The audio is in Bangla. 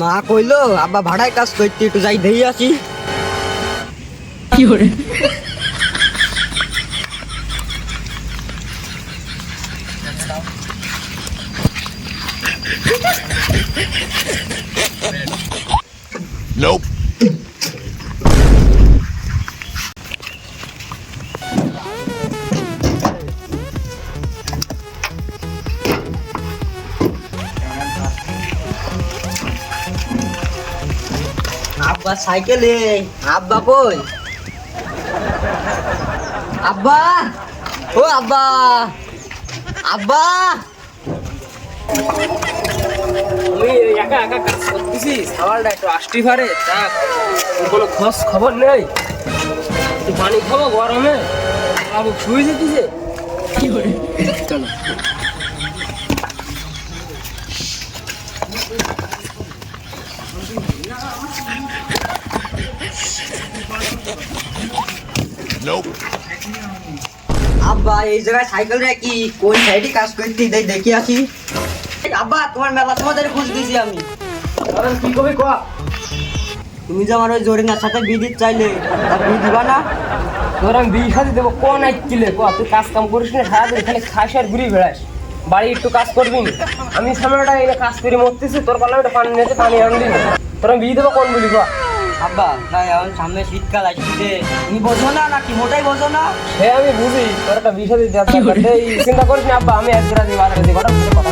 মা কইল আব্বা ভাড়ায় কাজ করতে একটু যাই দেই আসি কি করে Nope. আব্বা সাইকেলে? আব্বা কই? আব্বা? ও আব্বা। আব্বা? আমি একা একা কাজ করতেছি সাওয়ালটা একটু আসতে পারে? তা কোনো খোঁজ খবর নেই। পানি খাব গরমে। বাবু শুয়ে যেতেছে। চলো। আব্বা এই জায়গায় সাইকেল রাখি কোন সাইডে কাজ করতে দেই দেখি আসি। আব্বা তোমার মেলা তোমাদের বুঝ দিছি আমি। কারণ কি কবি কয়া তুমি যে আমার ওই জরিনার সাথে বিয়ে চাইলে তা বিয়ে দিবা না? তোর আমি বিয়ে সাথে দেবো কোন আইছিলে কয়া তুই কাজ কাম করিস না সারাদিন খালি খাস আর ঘুরে বেড়াস। বাড়ি একটু কাজ করবি না? আমি সামনেটা এনে কাজ করে মরতেছি তোর পালা একটা পানি নিয়েছে পানি আনলি না। তোর আমি বিয়ে দেবো কোন বলি বা আব্বা তাই এখন সামনে শীতকাল আসছে। তুমি বোঝো না নাকি মোটাই বোঝো না? সে আমি বুঝি তোর একটা বিষয় নেই। চিন্তা করিস না আব্বা আমি এক বাজারে দিই কওয়া